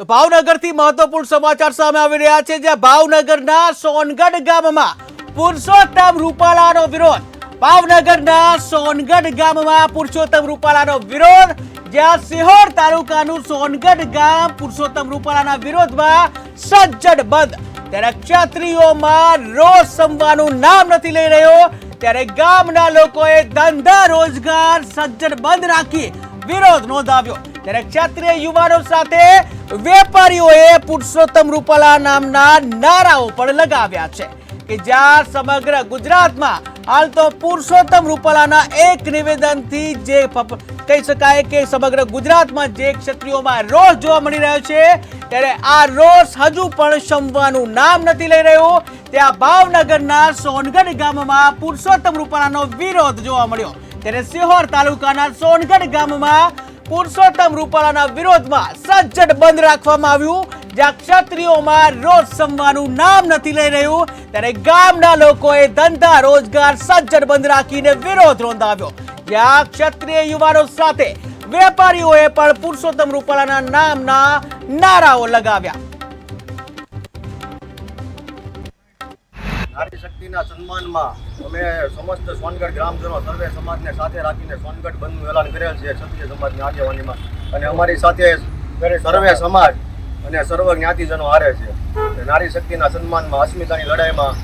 તો ભાવનગરથી મહત્વપૂર્ણ સમાચાર સામે આવી રહ્યા છે, જ્યાં ભાવનગરના સોનગઢ ગામમાં પુરુષોત્તમ રૂપાલાનો વિરોધ. ભાવનગરના સોનગઢ ગામમાં પુરુષોત્તમ રૂપાલાનો વિરોધ, જ્યાં સિહોર તાલુકાનું સોનગઢ ગામ પુરુષોત્તમ રૂપાલાના વિરોધમાં સજ્જડ બંધ. ત્યારે ક્ષત્રિયોમાં રોષ સમવાનું નામ નથી લઈ રહ્યો, ત્યારે ગામના લોકોએ ધંધા રોજગાર સજ્જડ બંધ રાખી વિરોધ નોંધાવ્યો. ત્યારે ક્ષત્રિય યુવાનો સાથે વેપારીઓએ પુરુષોત્તમ રૂપાલા નામના નારાઓ પણ લગાવ્યા છે કે જ્યાં સમગ્ર ગુજરાતમાં હાલ તો પુરુષોત્તમ રૂપાલાના એક નિવેદનથી જે કહી શકાય કે સમગ્ર ગુજરાતમાં જે ક્ષત્રિયોમાં રોષ જોવા મળી રહ્યો છે, ત્યારે આ રોષ હજુ પણ શમવાનું નામ નથી લઈ રહ્યું. ત્યાં ભાવનગરના સોનગઢ ગામમાં પુરુષોત્તમ રૂપાલાનો વિરોધ જોવા મળ્યો. ત્યારે સિહોર તાલુકાના સોનગઢ ગામમાં પુરુષોત્તમ રૂપાલાના વિરોધમાં સજ્જડ બંધ રાખવામાં આવ્યું. જ્યાં ક્ષત્રિયોમાં રોજ સમવાનું નામ નથી લઈ રહ્યું. ત્યારે ગામના લોકોએ ધંધા, રોજગાર સજ્જડ બંધ રાખીને વિરોધ નોંધાવ્યો. જ્યાં ક્ષત્રિય યુવાનો સાથે વેપારીઓએ પણ પુરુષોત્તમ રૂપાલાના નામના નારાઓ લગાવ્યા. નારી શક્તિના સન્માનમાં અમે સમસ્ત સોનગઢ ગ્રામજનો સર્વે સમાજને સાથે રાખીને સોનગઢ બંધનું એલાન કરેલ છે ક્ષત્રિય સમાજની આગેવાનીમાં. અને અમારી સાથે સર્વે સમાજ અને સર્વ જ્ઞાતિજનો હારે છે. નારી શક્તિના સન્માનમાં અસ્મિતાની લડાઈમાં